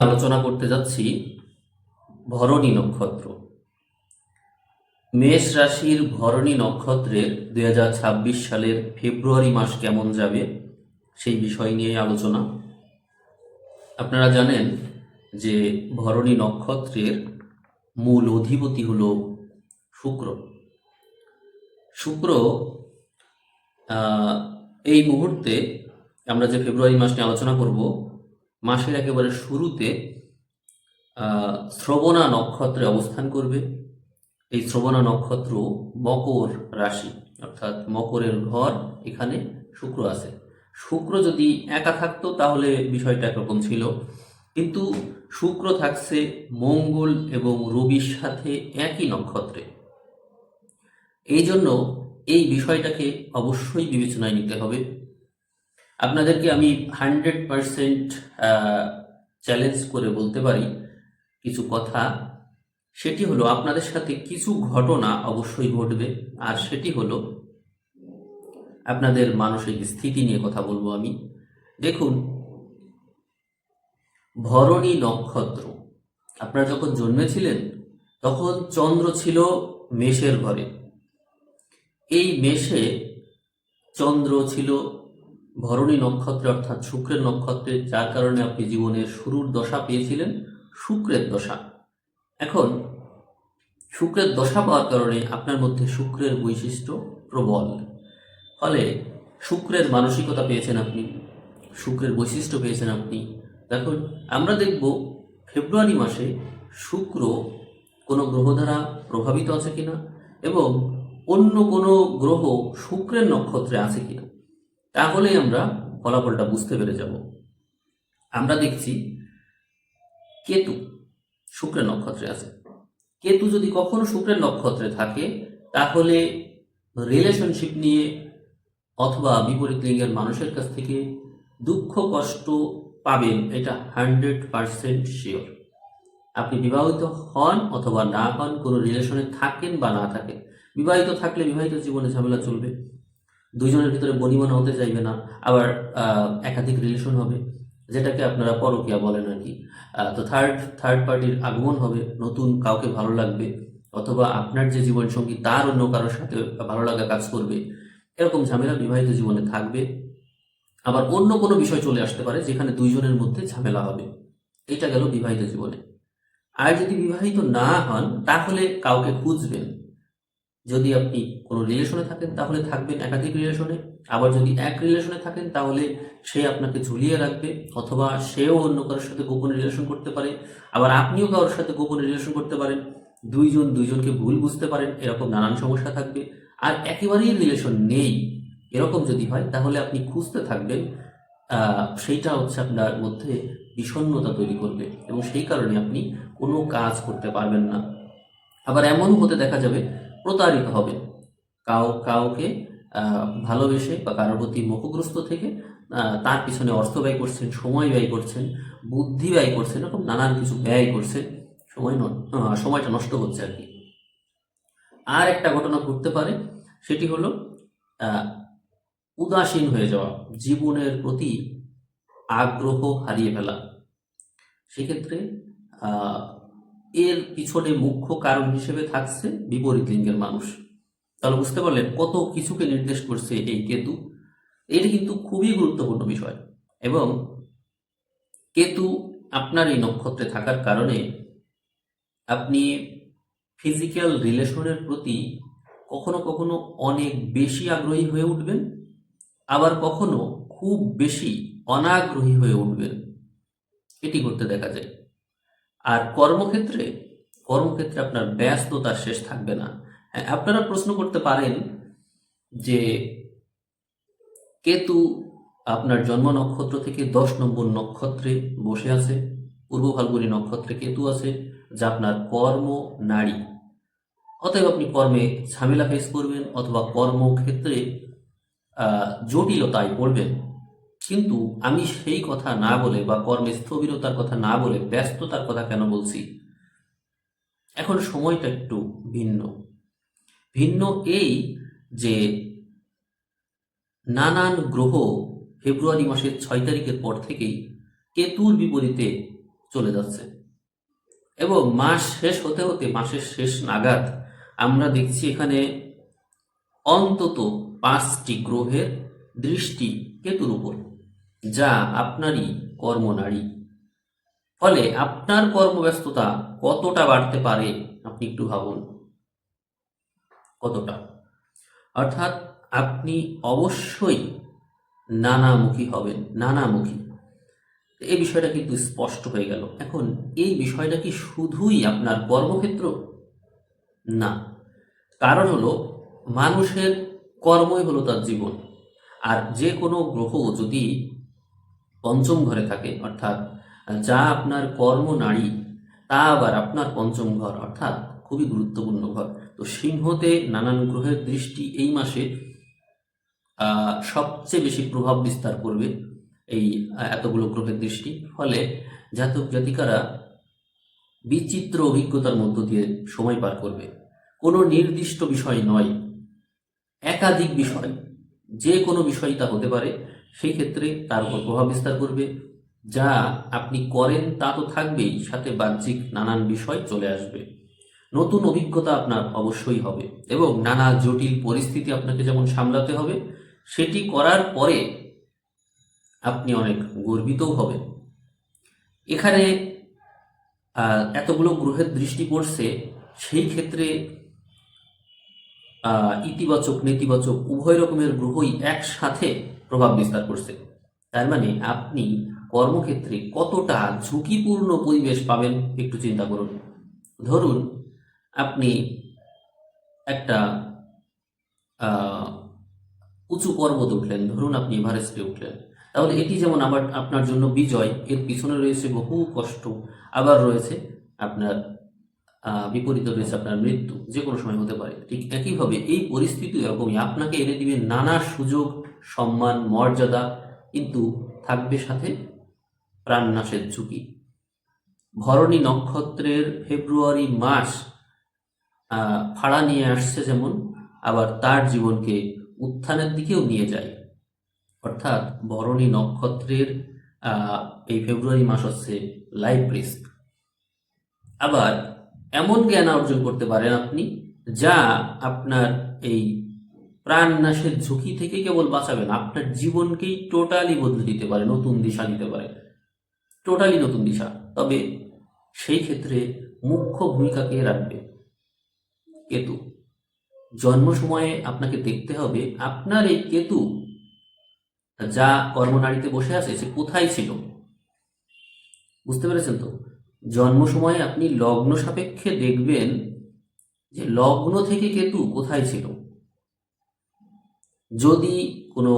আলোচনা করতে যাচ্ছি ভরণী নক্ষত্র। মেষ রাশির ভরণী নক্ষত্রের দু হাজার ছাব্বিশ সালের ফেব্রুয়ারি মাস কেমন যাবে সেই বিষয় নিয়ে আলোচনা। আপনারা জানেন যে ভরণী নক্ষত্রের মূল অধিপতি হল শুক্র। শুক্র এই মুহূর্তে আমরা যে ফেব্রুয়ারি মাস নিয়ে আলোচনা করব মাসের একেবারে শুরুতে শ্রবণা নক্ষত্রে অবস্থান করবে। এই শ্রবণা নক্ষত্র মকর রাশি, অর্থাৎ মকরের ঘর এখানে শুক্র আছে। শুক্র যদি একা থাকতো, তাহলে বিষয়টা একরকম ছিল। কিন্তু শুক্র থাকছে মঙ্গল এবং রবির সাথে একই নক্ষত্রে। এই জন্য এই বিষয়টাকে অবশ্যই বিবেচনায় নিতে হবে। আপনাদেরকে আমি হান্ড্রেড পারসেন্ট চ্যালেঞ্জ করে বলতে পারি কিছু কথা। সেটি হলো আপনাদের সাথে কিছু ঘটনা অবশ্যই ঘটবে, আর সেটি হলো আপনাদের মানসিক স্থিতি নিয়ে কথা বলব আমি। দেখুন, ভরণী নক্ষত্র, আপনারা যখন জন্মেছিলেন, তখন চন্দ্র ছিল মেষের ঘরে। এই মেষে চন্দ্র ছিল ভরণী নক্ষত্রে অর্থাৎ শুক্রের নক্ষত্রে, যার কারণে আপনি জীবনের শুরুর দশা পেয়েছিলেন, শুক্রের দশা। এখন, শুক্রের দশা পাওয়ার কারণে আপনার মধ্যে শুক্রের বৈশিষ্ট্য প্রবল। ফলে শুক্রের মানসিকতা পেয়েছেন আপনি, শুক্রের বৈশিষ্ট্য পেয়েছেন আপনি। দেখুন, আমরা দেখব ফেব্রুয়ারি মাসে শুক্র কোনো গ্রহ দ্বারা প্রভাবিত আছে কিনা এবং অন্য কোনো গ্রহ শুক্রের নক্ষত্রে আছে কিনা। তাহলেই আমরা ফলাফলটা বুঝতে পেরে যাব। আমরা দেখছি কেতু শুক্রের নক্ষত্রে আছে। কেতু যদি কখনো শুক্রের নক্ষত্রে থাকে, তাহলে রিলেশনশিপ নিয়ে অথবা বিপরীত লিঙ্গের মানুষের কাছ থেকে দুঃখ, কষ্ট পাবেন, এটা হান্ড্রেড পারসেন্ট শিওর। আপনি বিবাহিত হন অথবা না হন, কোনো রিলেশনে থাকেন বা না থাকেন, বিবাহিত থাকলে বিবাহিত জীবনে ঝামেলা চলবে। দুইজনের ভিতরে বনিবনা হতে চাইবে না, আবার একাধিক রিলেশন হবে, যেটাকে আপনারা পরকিয়া বলেন আর কি। তো থার্ড থার্ড পার্টির আগমন হবে, নতুন কাউকে ভালো লাগবে, অথবা আপনার যে জীবনসঙ্গী তার অন্য কারোর সাথে ভালো লাগা কাজ করবে, এরকম ঝামেলা বিবাহিত জীবনে থাকবে। আবার অন্য কোনো বিষয় চলে আসতে পারে, যেখানে দুইজনের মধ্যে ঝামেলা হবে। এটা গেল বিবাহিত জীবনে। আর যদি বিবাহিত না হন, তাহলে কাউকে খুঁজবেন যদি আপনি কোনো রিলেশনে থাকেন, তাহলে থাকবেন একাধিক রিলেশনে আবার যদি এক রিলেশনে থাকেন, তাহলে সে আপনাকে ঝুলিয়ে রাখবে, অথবা সেও অন্য কারোর সাথে গোপনে রিলেশন করতে পারে। আবার আপনিও কারোর সাথে গোপনে রিলেশন করতে পারেন। দুইজন দুইজনকে ভুল বুঝতে পারেন, এরকম নানান সমস্যা থাকবে। আর একেবারেই রিলেশন নেই, এরকম যদি হয়, তাহলে আপনি খুঁজতে থাকবেন সেইটা হচ্ছে আপনার মধ্যে বিষণ্ণতা তৈরি করবে এবং সেই কারণে আপনি কোনো কাজ করতে পারবেন না। আবার এমনও হতে দেখা যাবে প্রতারিত হবে। কাউ, কাউকে ভালোবেসে বা কারোর প্রতি মুখগ্রস্ত থেকে তার পিছনে অর্থ ব্যয় করছেন, সময় ব্যয় করছেন, বুদ্ধি ব্যয় করছেন, এরকম নানান কিছু ব্যয় করছেন, সময় সময়টা নষ্ট হচ্ছে আর কি। আর একটা ঘটনা ঘটতে পারে, সেটি হলো উদাসীন হয়ে যাওয়া, জীবনের প্রতি আগ্রহ হারিয়ে ফেলা। সেক্ষেত্রে এর পিছনে মুখ্য কারণ হিসেবে থাকছে বিপরীত লিঙ্গের মানুষ। তাহলে বুঝতে পারলেন কত কিছুকে নির্দেশ করছে এই কেতু। এটা কিন্তু খুবই গুরুত্বপূর্ণ বিষয় এবং কেতু আপনার এই নক্ষত্রে থাকার কারণে আপনি ফিজিক্যাল রিলেশনের প্রতি কখনো কখনো অনেক বেশি আগ্রহী হয়ে উঠবেন, আবার কখনো খুব বেশি অনাগ্রহী হয়ে উঠবেন। এটি করতে দেখা যায়। আর কর্মক্ষেত্রে কর্মক্ষেত্রে আপনার ব্যস্ততার শেষ থাকবে না। হ্যাঁ, আপনারা প্রশ্ন করতে পারেন যে কেতু আপনার জন্ম নক্ষত্র থেকে দশ নম্বর নক্ষত্রে বসে আছে পূর্ব ফাল্গুনী নক্ষত্রে কেতু আছে যা আপনার কর্ম নারী। অতএব আপনি কর্মে ঝামেলা ফেস করবেন অথবা কর্মক্ষেত্রে জটিলতায় পড়বেন। কিন্তু আমি সেই কথা না বলে বা কর্মে স্থবিরতার কথা না বলে ব্যস্ততার কথা কেন বলছি? এখন সময়টা একটু ভিন্ন। ভিন্ন এই যে নানান গ্রহ ফেব্রুয়ারি মাসের ছয় তারিখের পর থেকেই কেতুর বিপরীতে চলে যাচ্ছে। এবং মাস শেষ হতে হতে মাসের শেষ নাগাদ আমরা দেখছি এখানে অন্তত পাঁচটি গ্রহের দৃষ্টি কেতুর উপর। যা আপনারই কর্মনারী। ফলে আপনার কর্মব্যস্ততা কতটা বাড়তে পারে আপনি একটু ভাবুন। কতটা? অর্থাৎ আপনি অবশ্যই নানামুখী হবেন, নানামুখী। এই বিষয়টা কিন্তু স্পষ্ট হয়ে গেল। এখন এই বিষয়টা কি শুধুই আপনার কর্মক্ষেত্র? না। কারণ হলো মানুষের কর্মই হলো তার জীবন। আর যে কোনো গ্রহ যদি পঞ্চম ঘরে থাকে, অর্থাৎ, যা আপনার কর্ম নারী, তা আবার আপনার পঞ্চম ঘর, অর্থাৎ খুবই গুরুত্বপূর্ণ ঘর। তো সিংহতে নানান গ্রহের দৃষ্টি এই মাসে সবচেয়ে বেশি প্রভাব বিস্তার করবে এই এতগুলো গ্রহের দৃষ্টি। ফলে জাতক জাতিকারা বিচিত্র অভিজ্ঞতার মধ্য দিয়ে সময় পার করবে। কোনো নির্দিষ্ট বিষয় নয়, একাধিক বিষয়, যে কোনো বিষয় তা হতে পারে। সেই ক্ষেত্রে তার উপর প্রভাব বিস্তার করবে। যা আপনি করেন তা তো থাকবেই, সাথে বাহ্যিক নানান বিষয় চলে আসবে। নতুন অভিজ্ঞতা আপনার অবশ্যই হবে এবং নানা জটিল পরিস্থিতি আপনাকে যেমন সামলাতে হবে, সেটি করার পরে আপনি অনেক গর্বিতও হবেন। এখানে এতগুলো গ্রহের দৃষ্টি পড়ছে, সেই ক্ষেত্রে ইতিবাচক, নেতিবাচক, উভয় রকমের গ্রহই একসাথে প্রভাব বিস্তার করছে। তার মানে আপনি কর্মক্ষেত্রে কতটা ঝুঁকিপূর্ণ পরিবেশ পাবেন একটু চিন্তা করুন। ধরুন, আপনি একটা উঁচু পর্বত উঠলেন, ধরুন আপনি এভারেস্টে উঠলেন। তাহলে এটি যেমন আবার আপনার জন্য বিজয়, এর পিছনে রয়েছে বহু কষ্ট, আবার রয়েছে আপনার বিপরীতে রয়েছে আপনার মৃত্যু যে কোনো সময় হতে পারে। ঠিক একইভাবে এই পরিস্থিতি এরকমই। আপনাকে এনে দিবে নানা সুযোগ সম্মান, মর্যাদা, কিন্তু থাকবে সাথে প্রাণনাশের ঝুঁকি। ভরণী নক্ষত্রের ফেব্রুয়ারি মাস ফাড়া নিয়ে আসছে যেমন, আবার তার জীবনকে উত্থানের দিকেও নিয়ে যায়। অর্থাৎ ভরণী নক্ষত্রের এই ফেব্রুয়ারি মাস হচ্ছে লাইফ রিস্ক আবার এমন জ্ঞান অর্জন করতে পারেন আপনি, যা আপনার এই প্রাণনাশের ঝুঁকি থেকে কেবল বাঁচাবেন। আপনার জীবনকেই টোটালি বদলে দিতে পারে, নতুন দিশা দিতে পারে। টোটালি নতুন দিশা। তবে সেই ক্ষেত্রে মুখ্য ভূমিকা কে রাখবে? কেতু। জন্ম সময়ে আপনাকে দেখতে হবে, আপনার এই কেতু যা কর্মনারীতে বসে আছে, সে কোথায় ছিল? বুঝতে পেরেছেন তো? জন্ম সময়ে আপনি লগ্ন সাপেক্ষে দেখবেন যে লগ্ন থেকে কেতু কোথায় ছিল? যদি কোনো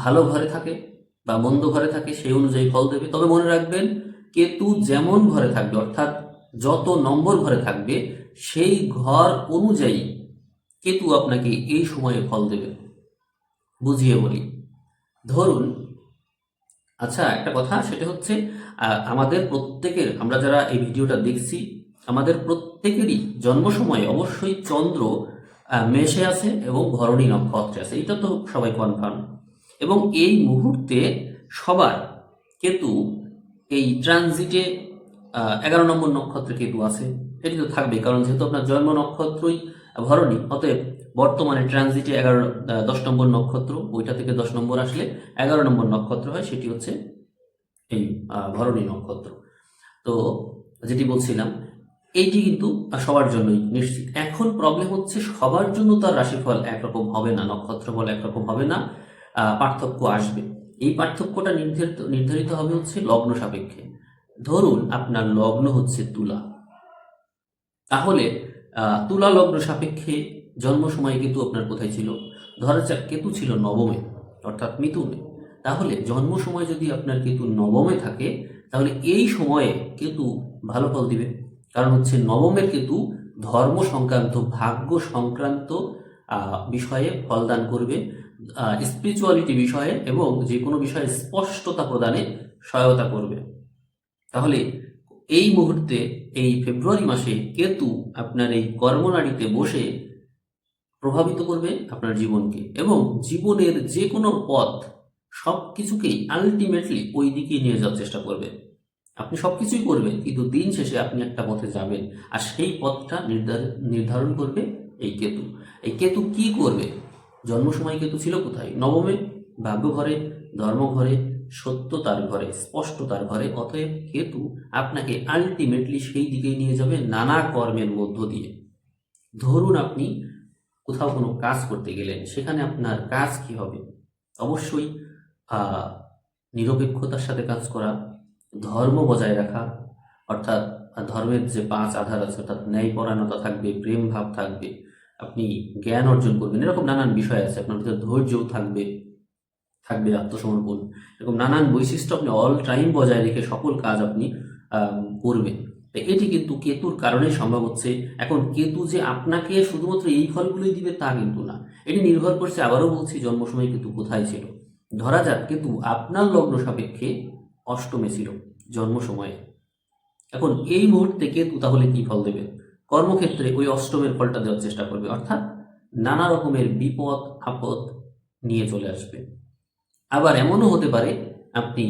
ভালো ঘরে থাকে বা মন্দ ঘরে থাকে, সেই অনুযায়ী ফল দেবে। তবে মনে রাখবেন, কেতু যেমন ঘরে থাকবে, অর্থাৎ যত নম্বর ঘরে থাকবে, সেই ঘর অনুযায়ী কেতু আপনাকে এই সময়ে ফল দেবে। বুঝিয়ে বলি। ধরুন আচ্ছা একটা কথা, সেটা হচ্ছে আমাদের প্রত্যেকের, আমরা যারা এই ভিডিওটা দেখছি, আমাদের প্রত্যেকেরই জন্ম সময়ে অবশ্যই চন্দ্র মেষে আছে এবং ভরণী নক্ষত্রে আছে। এটা তো সবাই কনফার্ম এবং এই মুহূর্তে সবার কেতু এই ট্রানজিটে এগারো নম্বর নক্ষত্রে কেতু আছে। এটি তো থাকবে কারণ যেহেতু আপনার জন্ম নক্ষত্রই ভরণী, অতএব বর্তমানে ট্রানজিটে এগারো দশ নম্বর নক্ষত্র, ওইটা থেকে দশ নম্বর আসলে এগারো নম্বর নক্ষত্র হয়, সেটি হচ্ছে এই ভরণী নক্ষত্র। তো যেটি বলছিলাম, এইটি কিন্তু সবার জন্যই নিশ্চিত। এখন প্রবলেম হচ্ছে সবার জন্য তার রাশিফল একরকম হবে না, নক্ষত্রফল একরকম হবে না পার্থক্য আসবে। এই পার্থক্যটা নির্ধারিত নির্ধারিত হবে হচ্ছে লগ্ন সাপেক্ষে। ধরুন আপনার লগ্ন হচ্ছে তুলা। তাহলে তুলা লগ্ন সাপেক্ষে জন্ম সময় কেতু আপনার কোথায় ছিল? ধরা যাক কেতু ছিল নবমে, অর্থাৎ মিথুনে। তাহলে জন্ম সময় যদি আপনার কেতু নবমে থাকে, তাহলে এই সময়ে কেতু ভালো ফল দিবে। কারণ হচ্ছে নবমের কেতু ধর্ম সংক্রান্ত, ভাগ্য সংক্রান্ত বিষয়ে ফলদান করবে। স্পিরিচুয়ালিটি বিষয়ে এবং যে কোনো বিষয়ে স্পষ্টতা প্রদানে সহায়তা করবে। তাহলে এই মুহূর্তে, এই ফেব্রুয়ারি মাসে কেতু আপনার এই কর্মনারীতে বসে প্রভাবিত করবে আপনার জীবনকে এবং জীবনের যে কোনো পথ সব কিছুকেই আলটিমেটলি ওই দিকে নিয়ে যাওয়ার চেষ্টা করবে। আপনি সব কিছুই করবেন, কিন্তু দিন শেষে আপনি একটা পথে যাবেন। আর সেই পথটা নির্ধারণ করবে এই কেতু। এই কেতু কি করবে? জন্ম সময় কেতু ছিল কোথায়? নবমে? ভাগ্য ঘরে ধর্মঘরে, সত্যতার ঘরে, স্পষ্টতার ঘরে। অতএব কেতু আপনাকে আলটিমেটলি সেই দিকেই নিয়ে যাবে নানা কর্মের মধ্য দিয়ে। ধরুন আপনি কোথাও কোনো কাজ করতে গেলেন, সেখানে আপনার কাজ কি হবে? অবশ্যই নিরপেক্ষতার সাথে কাজ করা ধর্ম বজায় রাখা, অর্থাৎ ধর্মের যে পাঁচ আধার আছে, অর্থাৎ ন্যায়পরায়ণতা থাকবে, প্রেম ভাব থাকবে, আপনি জ্ঞান অর্জন করবেন, এরকম নানান বিষয় আছে, আপনার ভিতরে ধৈর্যও থাকবে থাকবে আত্মসমর্পণ, এরকম নানান বৈশিষ্ট্য আপনি অল টাইম বজায় রেখে সকল কাজ আপনি করবেন। এটি কিন্তু কেতুর কারণে সম্ভব হচ্ছে। এখন কেতু যে আপনাকে শুধুমাত্র এই ফলগুলোই দিবে তা কিন্তু না। এটি নির্ভর করছে, আবারও বলছি জন্ম সময় কেতু কোথায় ছিল? ধরা যাক, কেতু আপনার লগ্ন সাপেক্ষে অষ্টমে ছিল, জন্ম সময়ে। এখন এই মুহূর্তে কেতু তাহলে কি ফল দেবে? কর্মক্ষেত্রে ওই অষ্টমের ফলটা দেওয়ার চেষ্টা করবে, অর্থাৎ নানা রকমের বিপদ, আপদ নিয়ে চলে আসবে। আবার এমনও হতে পারে, আপনি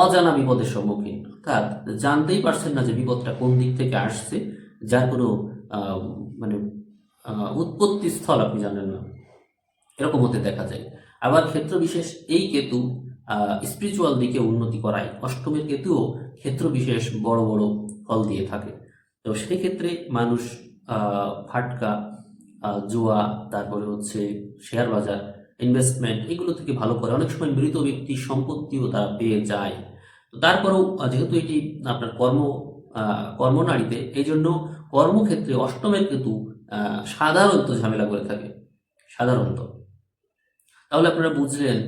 অজানা বিপদের সম্মুখীন, অর্থাৎ জানতেই পারছেন না যে বিপদটা কোন দিক থেকে আসছে, যার কোনো মানে উৎপত্তি স্থল আপনি জানেন না। এরকম হতে দেখা যায়। আবার ক্ষেত্র বিশেষ এই কেতু স্পিরিচুয়াল দিকে উন্নতি করায়। অষ্টমের কেতুও ক্ষেত্র বিশেষ বড় বড় ফল দিয়ে থাকে। তো সেই ক্ষেত্রে মানুষ ফাটকা জুয়া, তারপরে হচ্ছে শেয়ার বাজার ইনভেস্টমেন্ট এগুলো থেকে ভালো করে অনেক সময় মৃত ব্যক্তির সম্পত্তিও তারা পেয়ে যায়। তো তারপরেও যেহেতু এটি আপনার কর্ম কর্মনারীতে এই জন্য কর্মক্ষেত্রে অষ্টমের কেতু সাধারণত ঝামেলা করে থাকে। সাধারণত। তাহলে আপনারা বুঝলেন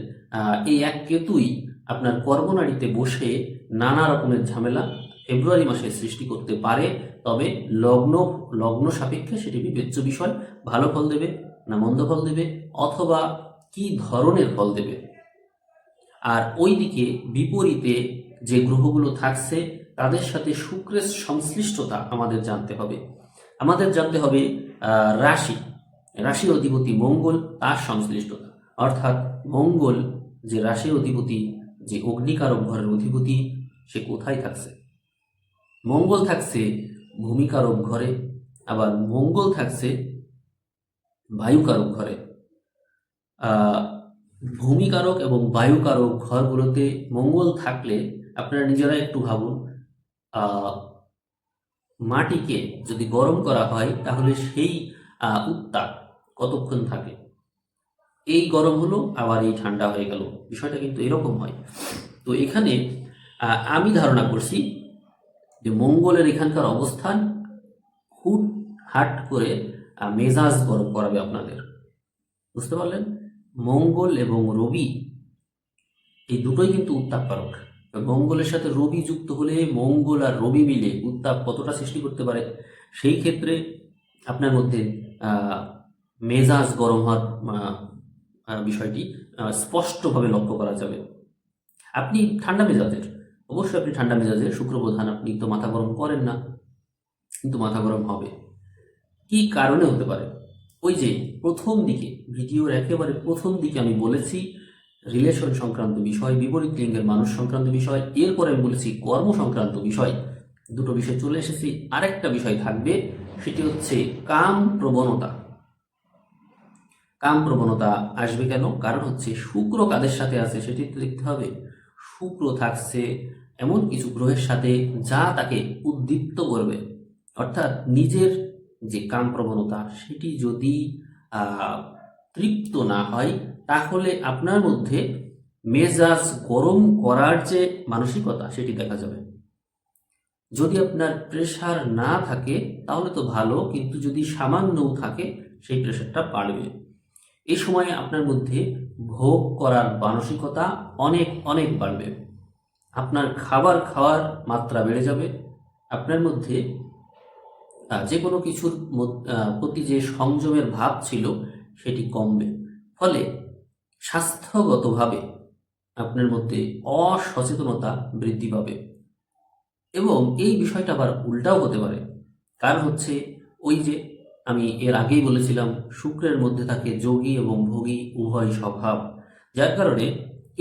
এই এক কেতুই আপনার কর্মনারীতে বসে নানা রকমের ঝামেলা ফেব্রুয়ারি মাসে সৃষ্টি করতে পারে, তবে লগ্ন লগ্ন সাপেক্ষে সেটি বিবেচ্য বিষয়। ভালো ফল দেবে না মন্দ ফল দেবে, অথবা কি ধরনের ফল দেবে? আর ওইদিকে বিপরীতে যে গ্রহগুলো থাকছে, তাদের সাথে শুক্রের সংশ্লিষ্টতা আমাদের জানতে হবে। আমাদের জানতে হবে রাশি। রাশির অধিপতি মঙ্গল, তার সংশ্লিষ্টতা। অর্থাৎ মঙ্গল যে রাশির অধিপতি, যে অগ্নিকারক ঘরের অধিপতি, সে কোথায় থাকছে? মঙ্গল থাকছে ভূমিকারক ঘরে, আবার মঙ্গল থাকছে বায়ুকারক ঘরে। ভূমিকারক এবং বায়ুকারক ঘরগুলোতে মঙ্গল থাকলে আপনারা নিজেরা একটু ভাবুন মাটিকে যদি গরম করা হয়, তাহলে সেই উত্তাপ কতক্ষণ থাকে? এই গরম হলো, আবার এই ঠান্ডা হয়ে গেল। বিষয়টা কিন্তু এরকম হয়। তো এখানে আমি ধারণা করছি যে মঙ্গলের এখানকার অবস্থান হুট হাট করে মেজাজ গরম করাবে আপনাদের। বুঝতে পারলেন? মঙ্গল এবং রবি এই দুটোই কিন্তু উত্তাপকারক। মঙ্গলের সাথে রবি যুক্ত হলে মঙ্গল আর রবি মিলে উত্তাপ কতটা সৃষ্টি করতে পারে, সেই ক্ষেত্রে আপনার মধ্যে মেজাজ গরম হওয়ার বিষয়টি স্পষ্টভাবে লক্ষ্য করা যাবে। আপনি ঠান্ডা মেজাজের, অবশ্যই আপনি ঠান্ডা মেজাজের শুক্র প্রধান আপনি তো মাথা গরম করেন না, কিন্তু মাথা গরম হবে। কি কারণে হতে পারে? ওই যে প্রথম দিকে, ভিডিওর একেবারে প্রথম দিকে আমি বলেছি, রিলেশন সংক্রান্ত বিষয়, বিপরীত লিঙ্গের মানুষ সংক্রান্ত বিষয়, এরপরে আমি বলেছি কর্ম সংক্রান্ত বিষয়, দুটো বিষয় চলে এসেছি। আরেকটা বিষয় থাকবে, সেটি হচ্ছে কাম প্রবণতা। কাম প্রবণতা আসবে কেন? কারণ হচ্ছে শুক্র কাদের সাথে আছে সেটি দেখতে হবে। শুক্র থাকছে এমন কিছু গ্রহের সাথে যা তাকে উদ্দীপ্ত করবে। অর্থাৎ নিজের যে কাম প্রবণতা সেটি যদি তৃপ্ত না হয়, তাহলে আপনার মধ্যে মেজাজ গরম করার যে মানসিকতা সেটি দেখা যাবে। যদি আপনার প্রেশার না থাকে, তাহলে তো ভালো, কিন্তু যদি সামান্যও থাকে, সেই প্রেশারটা বাড়বে। এই সময়ে আপনার মধ্যে ভোগ করার মানসিকতা অনেক অনেক বাড়বে। আপনার খাবার খাওয়ার মাত্রা বেড়ে যাবে। আপনার মধ্যে যে কোনো কিছুর প্রতি যে সংযমের ভাব ছিল, সেটি কমবে। ফলে স্বাস্থ্যগতভাবে আপনার মধ্যে অসচেতনতা বৃদ্ধি পাবে। এবং এই বিষয়টা আবার উল্টাও হতে পারে। কারণ হচ্ছে, ওই যে আমি এর আগেই বলেছিলাম, শুক্রের মধ্যে থাকে যোগী এবং ভোগী, উভয় স্বভাব। যার কারণে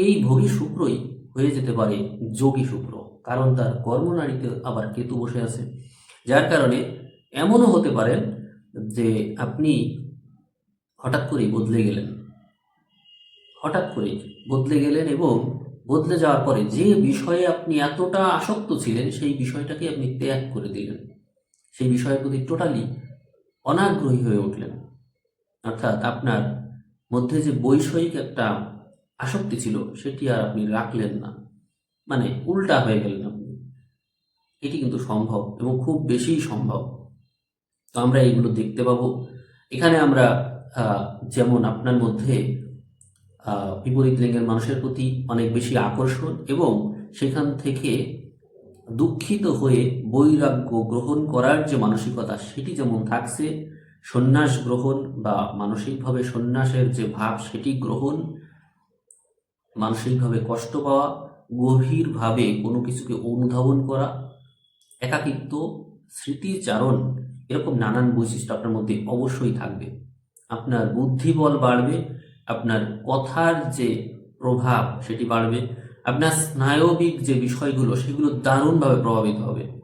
এই ভোগী শুক্রই হয়ে যেতে পারে যোগী শুক্র, কারণ তার কর্মনারীতে আবার কেতু বসে আছে। যার কারণে এমনও হতে পারেন যে আপনি হঠাৎ করেই বদলে গেলেন। হঠাৎ করেই বদলে গেলেন এবং বদলে যাওয়ার পরে যে বিষয়ে আপনি এতটা আসক্ত ছিলেন, সেই বিষয়টাকে আপনি ত্যাগ করে দিলেন। সেই বিষয়ের প্রতি টোটালি অনাগ্রহী হয়ে উঠলেন। অর্থাৎ আপনার মধ্যে যে বৈষয়িক একটা আসক্তি ছিল, সেটি আর আপনি রাখলেন না। মানে উল্টা হয়ে গেলেন আপনি। এটি কিন্তু সম্ভব এবং খুব বেশি সম্ভব। তো আমরা এইগুলো দেখতে পাবো। এখানে আমরা যেমন আপনার মধ্যে বিপরীত লিঙ্গের মানুষের প্রতি অনেক বেশি আকর্ষণ এবং সেখান থেকে দুঃখিত হয়ে বৈরাগ্য গ্রহণ করার যে মানসিকতা, সেটি যেমন থাকছে, সন্ন্যাস গ্রহণ বা মানসিকভাবে সন্ন্যাসের যে ভাব, সেটি গ্রহণ, মানসিকভাবে কষ্ট পাওয়া, গভীরভাবে কোনো কিছুকে অনুধাবন করা, একাকিত্ব, স্মৃতিচারণ, এরকম নানান বৈশিষ্ট্য আপনার মধ্যে অবশ্যই থাকবে। আপনার বুদ্ধিবল বাড়বে, আপনার কথার যে প্রভাব, সেটি বাড়বে। আপনার স্নায়বিক যে বিষয়গুলো, সেগুলো দারুণভাবে প্রভাবিত হবে।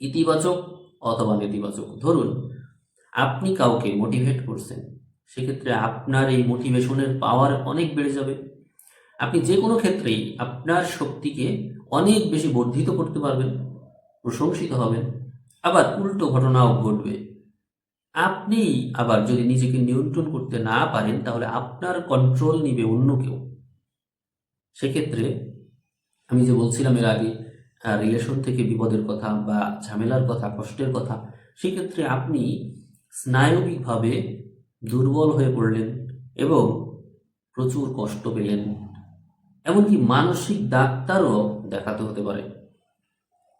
ইতিবাচক অথবা নেতিবাচক। ধরুন, আপনি কাউকে মোটিভেট করছেন, সেক্ষেত্রে আপনার এই মোটিভেশনের পাওয়ার অনেক বেড়ে যাবে। আপনি যে কোনো ক্ষেত্রেই আপনার শক্তিকে অনেক বেশি বর্ধিত করতে পারবেন, প্রশংসিত হবেন, আবার উল্টো ঘটনাও ঘটবে। আপনি আবার যদি নিজেকে নিয়ন্ত্রণ করতে না পারেন, তাহলে আপনার কন্ট্রোল নিবে অন্য কেউ। সেক্ষেত্রে আমি যে বলছিলাম এর আগে রিলেশন থেকে বিপদের কথা বা ঝামেলার কথা, কষ্টের কথা, সেক্ষেত্রে আপনি স্নায়বিকভাবে দুর্বল হয়ে পড়লেন এবং প্রচুর কষ্ট পেলেন। এমনকি মানসিক ডাক্তারও দেখাতে হতে পারে।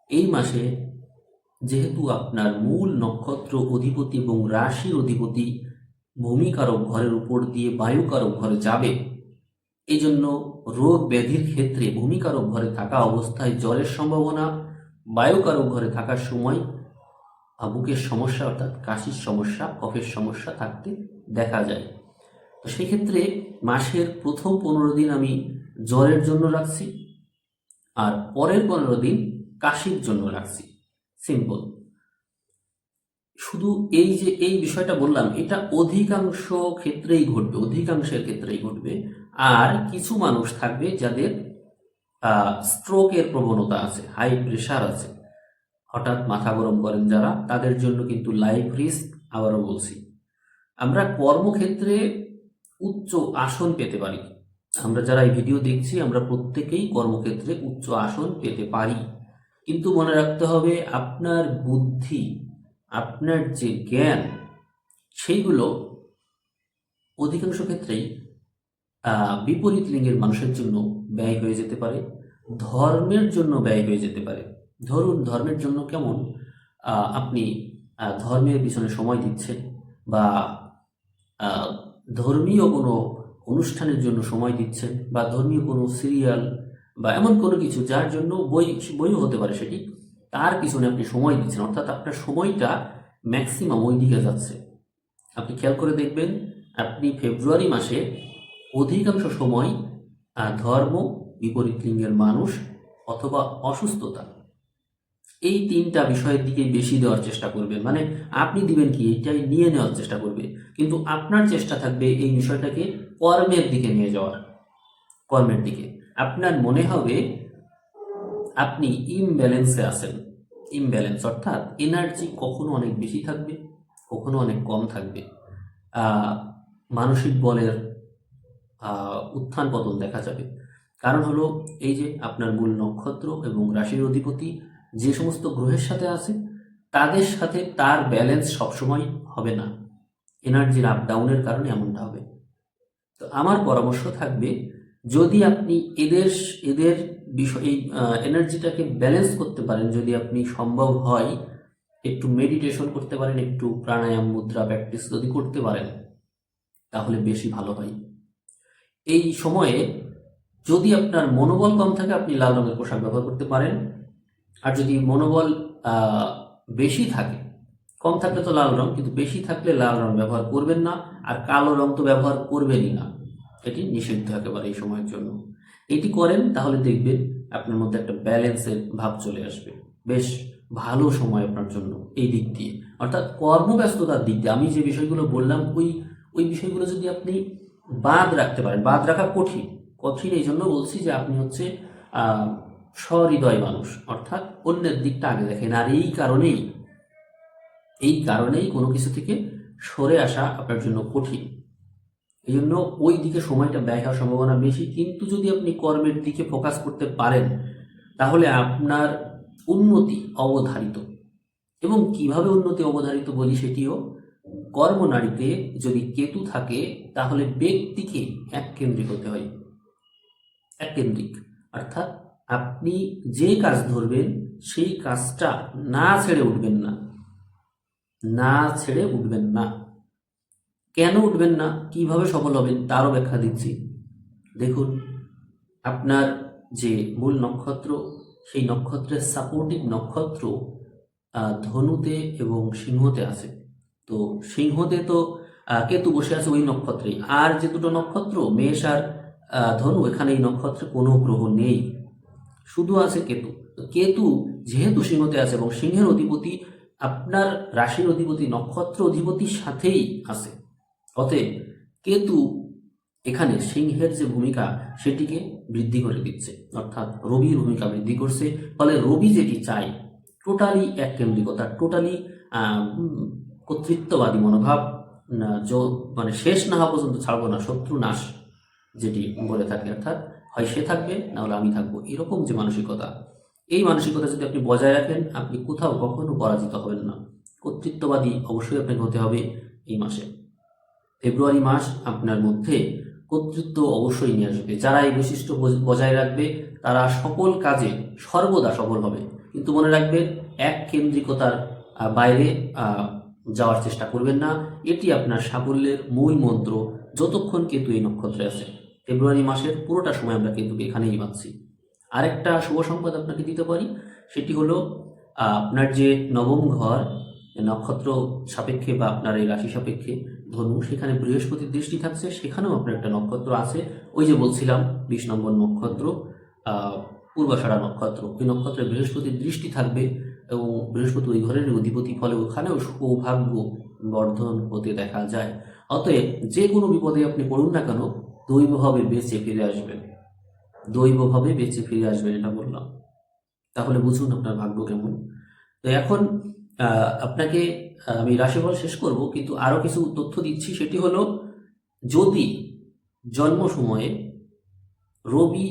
এই মাসে যেহেতু আপনার মূল নক্ষত্র অধিপতি এবং রাশির অধিপতি ভূমিকারক ঘরের উপর দিয়ে বায়ুকারক ঘরে যাবে এই জন্য রোগ ব্যাধির ক্ষেত্রে ভূমিকারক ঘরে থাকা অবস্থায় জ্বরের সম্ভাবনা, বায়ুকারক ঘরে থাকার সময় বুকের সমস্যা অর্থাৎ কাশির সমস্যা, কফের সমস্যা থাকতে দেখা যায়। তো সেক্ষেত্রে মাসের প্রথম পনেরো দিন আমি জ্বরের জন্য রাখছি, আর পরের পনেরো দিন কাশির জন্য রাখছি। সিম্পল। শুধু এই যে, এই বিষয়টা বললাম, এটা অধিকাংশ ক্ষেত্রেই ঘটবে, অধিকাংশের ক্ষেত্রেই ঘটবে। আর কিছু মানুষ থাকবে যাদের স্ট্রোকের প্রবণতা আছে হাই প্রেশার আছে। হঠাৎ মাথা গরম করেন যারা, তাদের জন্য কিন্তু লাইফ রিস্ক আবারও বলছি। আমরা কর্মক্ষেত্রে উচ্চ আসন পেতে পারি। আমরা যারা এই ভিডিও দেখছি, আমরা প্রত্যেকেই কর্মক্ষেত্রে উচ্চ আসন পেতে পারি। কিন্তু মনে রাখতে হবে, আপনার বুদ্ধি আপনার যে জ্ঞান, সেইগুলো অধিকাংশ ক্ষেত্রেই বিপরীত লিঙ্গের মানুষের জন্য ব্যয় হয়ে যেতে পারে, ধর্মের জন্য ব্যয় হয়ে যেতে পারে। ধরুন, ধর্মের জন্য কেমন আপনি ধর্মের পিছনে সময় দিচ্ছেন বা ধর্মীয় কোনো অনুষ্ঠানের জন্য সময় দিচ্ছেন বা ধর্মীয় কোনো সিরিয়াল বা এমন কোনো কিছু যার জন্য বই, বইও হতে পারে সেটি। তার পিছনে আপনি সময় দিচ্ছেন, অর্থাৎ আপনার সময়টা ম্যাক্সিমাম ওই দিকে যাচ্ছে। আপনি খেয়াল করে দেখবেন, আপনি ফেব্রুয়ারি মাসে অধিকাংশ সময় ধর্ম, বিপরীত লিঙ্গের মানুষ অথবা অসুস্থতা, এই তিনটা বিষয়ের দিকে বেশি দেওয়ার চেষ্টা করবেন। মানে আপনি দিবেন কি এটাই নিয়ে নেওয়ার চেষ্টা করবে। কিন্তু আপনার চেষ্টা থাকবে এই বিষয়টাকে কর্মের দিকে নিয়ে যাওয়ার, কর্মের দিকে। আপনার মনে হবে আপনি ইমব্যালেন্সে আছেন। ইমব্যালেন্স অর্থাৎ এনার্জি কখনো অনেক বেশি থাকবে, কখনো অনেক কম থাকবে। মানসিক বলের উত্থান পতন দেখা যাবে। কারণ হলো এই যে আপনার মূল নক্ষত্র এবং রাশির অধিপতি যে সমস্ত গ্রহের সাথে আছে, তাদের সাথে তার ব্যালেন্স সবসময় হবে না। এনার্জির আপ ডাউনের কারণে এমনটা হবে। তো আমার পরামর্শ থাকবে, যদি আপনি এদের এদের বিষয়, এই এনার্জিটাকে ব্যালেন্স করতে পারেন যদি আপনি সম্ভব হয়। একটু মেডিটেশন করতে পারেন, একটু প্রাণায়াম, মুদ্রা প্র্যাকটিস যদি করতে পারেন, তাহলে বেশি ভালো হয়। এই সময়ে যদি আপনার মনোবল কম থাকে, আপনি লাল রঙের পোশাক ব্যবহার করতে পারেন। আর যদি মনোবল বেশি থাকে, কম থাকলে তো লাল রং, কিন্তু বেশি থাকলে লাল রং ব্যবহার করবেন না। আর কালো রং তো ব্যবহার করবেনই না। এটি নিষিদ্ধ একেবারে এই সময়ের জন্য। এটি করেন, তাহলে দেখবেন আপনার মধ্যে একটা ব্যালেন্সের ভাব চলে আসবে। বেশ ভালো সময় আপনার জন্য এই দিক দিয়ে। অর্থাৎ কর্মব্যস্ততার দিক দিয়ে আমি যে বিষয়গুলো বললাম, ওই ওই বিষয়গুলো যদি আপনি বাদ রাখতে পারেন, বাদ রাখা কঠিন। কঠিন এই জন্য বলছি যে আপনি হচ্ছে সহৃদয় মানুষ। অর্থাৎ অন্যের দিকটা আগে দেখেন। আর এই কারণেই এই কারণেই কোনো কিছু থেকে সরে আসা আপনার জন্য কঠিন। এই জন্য ওই দিকে সময়টা ব্যয় হওয়ার সম্ভাবনা বেশি। কিন্তু যদি আপনি কর্মের দিকে ফোকাস করতে পারেন, তাহলে আপনার উন্নতি অবধারিত। এবং কীভাবে উন্নতি অবধারিত বলি সেটিও কর্মনারীতে যদি কেতু থাকে, তাহলে ব্যক্তিকে এককেন্দ্রিক হতে হয়। এককেন্দ্রিক। অর্থাৎ আপনি যে কাজ ধরবেন, সেই কাজটা না ছেড়ে উঠবেন না। না ছেড়ে উঠবেন না। কেন উঠবেন না? কীভাবে সফল হবেন? তারও ব্যাখ্যা দিচ্ছি। দেখুন, আপনার যে মূল নক্ষত্র, সেই নক্ষত্রের সাপোর্টিভ নক্ষত্র ধনুতে এবং সিংহতে আছে। তো সিংহতে তো কেতু বসে আছে ওই নক্ষত্রে আর যে দুটো নক্ষত্র, মেষ আর ধনু, এখানে এই নক্ষত্রে কোনো গ্রহ নেই। শুধু আছে কেতু। কেতু যেহেতু সিংহতে আছে এবং সিংহের অধিপতি, আপনার রাশির অধিপতি, নক্ষত্র অধিপতির সাথেই আছে। অতএব কেতু এখানে সিংহের যে ভূমিকা, সেটিকে বৃদ্ধি করে দিচ্ছে। অর্থাৎ রবির ভূমিকা বৃদ্ধি করছে। ফলে রবি যেটি চায় টোটালি এক কেন্দ্রিকতা টোটালি কর্তৃত্ববাদী মনোভাব মানে শেষ না হওয়া পর্যন্ত ছাড়বো না, শত্রু নাশ যেটি বলে থাকে। অর্থাৎ হয় সে থাকবে, না হলে আমি থাকব। এরকম যে মানসিকতা। এই মানসিকতা যদি আপনি বজায় রাখেন, আপনি কোথাও কখনো পরাজিত হবেন না। কর্তৃত্ববাদী অবশ্যই আপনাকে হতে হবে এই মাসে। ফেব্রুয়ারি মাস আপনার মধ্যে কর্তৃত্ব অবশ্যই নিয়ে আসবে। যারা এই বৈশিষ্ট্য বজায় রাখবে, তারা সকল কাজে সর্বদা সফল হবে। কিন্তু মনে রাখবেন, এক কেন্দ্রিকতার বাইরে যাওয়ার চেষ্টা করবেন না। এটি আপনার সাফল্যের মূল মন্ত্র যতক্ষণ কেতু এই নক্ষত্রে আছে। ফেব্রুয়ারি মাসের পুরোটা সময় আমরা কিন্তু এখানেই পাচ্ছি আরেকটা শুভ সংবাদ আপনাকে দিতে পারি, সেটি হলো আপনার যে নবম ঘর নক্ষত্র সাপেক্ষে বা আপনার এই রাশি সাপেক্ষে ধনু, সেখানে বৃহস্পতির দৃষ্টি থাকছে, সেখানেও আপনার একটা নক্ষত্র আছে। ওই যে বলছিলাম, বিশ নম্বর নক্ষত্র পূর্বাষাঢ়া নক্ষত্র। ওই নক্ষত্রে বৃহস্পতির দৃষ্টি থাকবে এবং বৃহস্পতি ওই ঘরের অধিপতি ফলে ওখানেও সৌভাগ্য বর্ধন হতে দেখা যায়। অতএব যে কোনো বিপদে আপনি পড়ুন না কেন, দৈবভাবে বেঁচে ফিরে আসবেন। দৈবভাবে বেঁচে ফিরে আসবেন এটা বললাম। তাহলে বুঝুন আপনার ভাগ্য কেমন। তো এখন আপনাকে আমি রাশিফল শেষ করব, কিন্তু আরও কিছু তথ্য দিচ্ছি, সেটি হলো, যদি জন্ম সময়ে রবি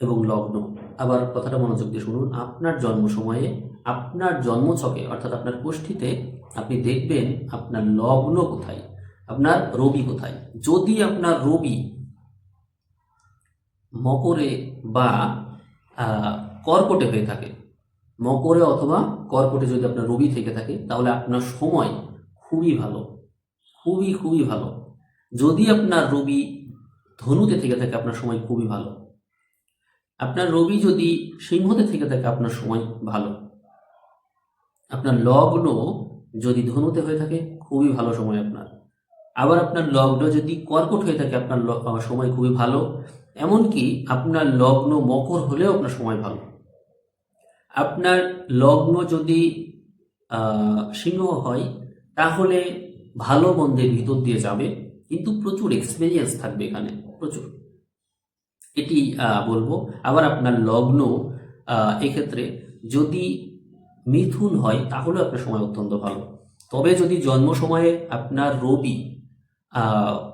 এবং লগ্ন, আবার কথাটা মনোযোগ দিয়ে শুনুন, আপনার জন্ম সময়ে, আপনার জন্মছকে, অর্থাৎ আপনার কোষ্ঠীতে আপনি দেখবেন আপনার লগ্ন কোথায়, আপনার রবি কোথায়। যদি আপনার রবি মকরে বা কর্কটে হয়ে থাকে মকরে অথবা কর্কটে যদি আপনার রবি থেকে থাকে, তাহলে আপনার সময় খুবই ভালো। খুবই খুবই ভালো। যদি আপনার রবি ধনুতে থেকে থাকে, আপনার সময় খুবই ভালো। আপনার রবি যদি সিংহতে থেকে থাকে, আপনার সময় ভালো। আপনার লগ্ন যদি ধনুতে হয়ে থাকে, খুবই ভালো সময় আপনার। আবার আপনার লগ্ন যদি কর্কট হয়ে থাকে, আপনার সময় খুবই ভালো। এমনকি আপনার লগ্ন মকর হলেও আপনার সময় ভালো। আপনার লগ্ন যদি সিংহ হয়, তাহলে ভালো মন্দের ভিতর দিয়ে যাবে, কিন্তু প্রচুর এক্সপিরিয়েন্স থাকবে এখানে, প্রচুর। এটি বলব। আবার আপনার লগ্ন এক্ষেত্রে যদি মিথুন হয়, তাহলে আপনার সময় অত্যন্ত ভালো। তবে যদি জন্ম সময়ে আপনার রবি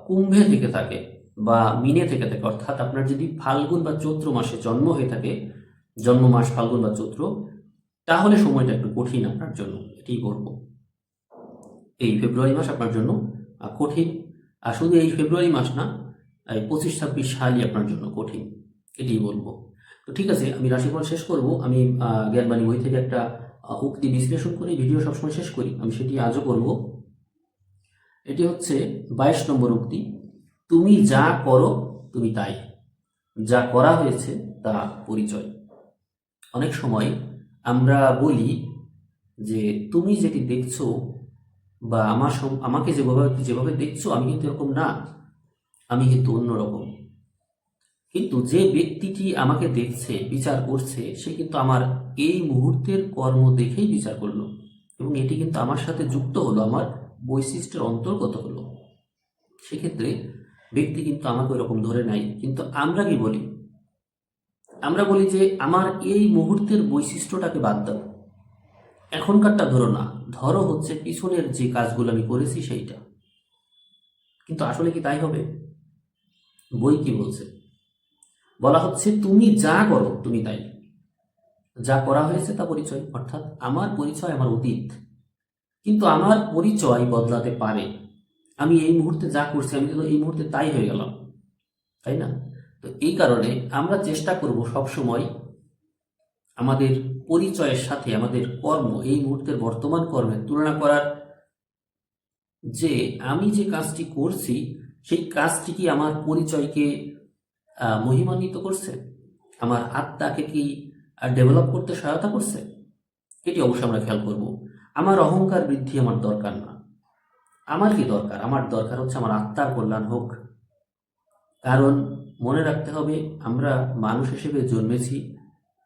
কুম্ভে থেকে থাকে বা মিনে থেকে থাকে, অর্থাৎ আপনার যদি ফাল্গুন বা চৈত্র মাসে জন্ম হয়ে থাকে জন্ম মাস ফাল্গুন বা চৈত্র, তাহলে সময়টা একটু কঠিন আপনার জন্য, এটাই বলব। এই ফেব্রুয়ারি মাস আপনার জন্য কঠিন। আর শুধু এই ফেব্রুয়ারি মাস না, এই পঁচিশ, ছাব্বিশ সালই আপনার জন্য কঠিন, এটাই বলব। তো ঠিক আছে, আমি রাশিফল শেষ করব। আমি জ্ঞানবাণী বই থেকে একটা উক্তি বিশ্লেষণ করে ভিডিও সবসময় শেষ করি। আমি সেটি আজও করব। এটি হচ্ছে বাইশ নম্বর উক্তি, তুমি যা করো, তুমি তাই। যা করা হয়েছে, তা পরিচয়। অনেক সময় আমরা বলি যে, তুমি যেটি দেখছ বা আমার আমাকে যেভাবে যেভাবে দেখছ, আমি কিন্তু এরকম না। আমি কিন্তু অন্যরকম। কিন্তু যে ব্যক্তিটি আমাকে দেখছে, বিচার করছে, সে কিন্তু আমার এই মুহূর্তের কর্ম দেখেই বিচার করল এবং এটি কিন্তু আমার সাথে যুক্ত হলো, আমার বৈশিষ্ট্যের অন্তর্গত হলো। সেক্ষেত্রে ব্যক্তি কিন্তু আমাকে ওরকম ধরে নাই। কিন্তু আমরা কি বলি? আমরা বলি যে আমার এই মুহূর্তের বৈশিষ্ট্যটাকে বাদ দাও। এখনকারটা ধরো না, ধরো হচ্ছে পিছনের যে কাজগুলো আমি করেছি সেইটা। কিন্তু আসলে কি তাই হবে? বই কি বলছে? বলা হচ্ছে তুমি যা করো, তুমি তাই। যা করা হয়েছে তা পরিচয়, অর্থাৎ আমার পরিচয় আমার অতীত। কিন্তু আমার পরিচয় বদলাতে পারে। আমি এই মুহূর্তে যা করছি, আমি কিন্তু এই মুহূর্তে তাই হয়ে গেলাম। তাই না? তো এই কারণে আমরা চেষ্টা করব সবসময় আমাদের পরিচয়ের সাথে, আমাদের কর্ম, এই মুহূর্তের বর্তমান কর্মের তুলনা করার যে আমি যে কাজটি করছি, সেই কাজটি কি আমার পরিচয়কে মহিমান্বিত করছে? আমার আত্মাকে কি ডেভেলপ করতে সহায়তা করছে? এটি অবশ্যই আমরা খেয়াল করব। আমার অহংকার বৃদ্ধি আমার দরকার না। আমার কি দরকার? আমার দরকার হচ্ছে আমার আত্মার কল্যাণ হোক। কারণ মনে রাখতে হবে আমরা মানুষ হিসেবে জন্মেছি।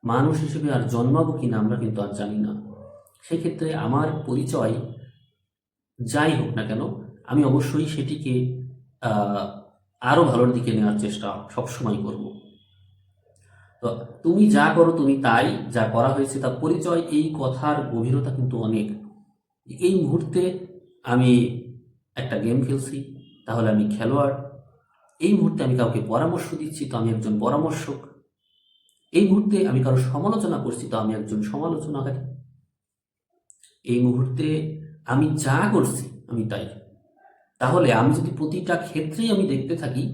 মানুষ হিসেবে আর জন্মাবো কিনা আমরা কিন্তু আর জানি না। সেক্ষেত্রে আমার পরিচয় যাই হোক না কেন আমি অবশ্যই সেটিকে আহ, আরও ভালোর দিকে নেওয়ার চেষ্টা সবসময় করব। তো তুমি যা করো তুমি তাই যা করা হয়েছে তার পরিচয় এই কথার গভীরতা কিন্তু অনেক। এই মুহূর্তে আমি একটা গেম খেলছি তাহলে আমি খেলোয়াড় এই মুহূর্তে আমি কাউকে পরামর্শ দিচ্ছি, তো আমি একজন পরামর্শক। এই মুহূর্তে আমি কারও সমালোচনা করছি, তো আমি একজন সমালোচনাকারী। এই মুহূর্তে আমি যা করছি, আমি তাই। তাহলে আমি যদি প্রতিটা ক্ষেত্রেই আমি দেখতে থাকি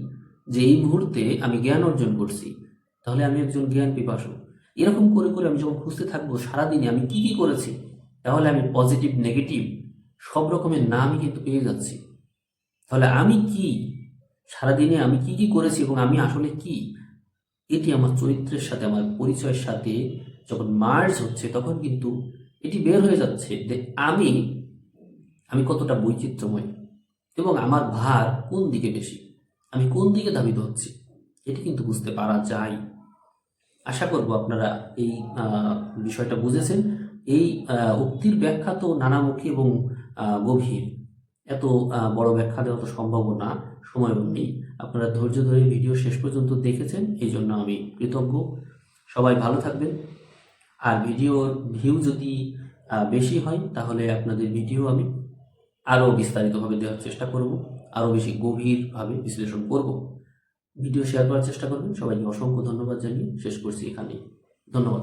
যে এই মুহূর্তে আমি জ্ঞান অর্জন করছি, তাহলে আমি একজন জ্ঞান পিপাসু। এরকম করে করে আমি যখন খুঁজতে থাকব সারাদিনে আমি কি কি করেছি, তাহলে আমি পজিটিভ, নেগেটিভ সব রকমের নামই কিন্তু পেয়ে যাচ্ছি। তাহলে আমি কি সারাদিনে আমি কি কি করেছি এবং আমি আসলে কি? এটি আমার চরিত্রের সাথে, আমার পরিচয়ের সাথে যখন মার্জ হচ্ছে তখন কিন্তু এটি বের হয়ে যাচ্ছে যে আমি আমি কতটা বৈচিত্র্যময় এবং আমার ভার কোন দিকে বেশি? আমি কোন দিকে ধাবিত হচ্ছি? এটি কিন্তু বুঝতে পারা যায়। আশা করব আপনারা এই বিষয়টা বুঝেছেন। এই উক্তির ব্যাখ্যা তো নানামুখী এবং গভীর। এত বড় ব্যাখ্যা দেওয়া তো সম্ভব না। সময় নেই। আপনারা ধৈর্য ধরে ভিডিও শেষ পর্যন্ত দেখেছেন, এই জন্য আমি কৃতজ্ঞ। সবাই ভালো থাকবেন। আর ভিডিওর ভিউ যদি বেশি হয়, তাহলে আপনাদের ভিডিও আমি আরও বিস্তারিতভাবে দেওয়ার চেষ্টা করব। আরও বেশি গভীরভাবে বিশ্লেষণ করব। ভিডিও শেয়ার করার চেষ্টা করবেন। সবাইকে অসংখ্য ধন্যবাদ জানিয়ে শেষ করছি এখানে ধন্যবাদ।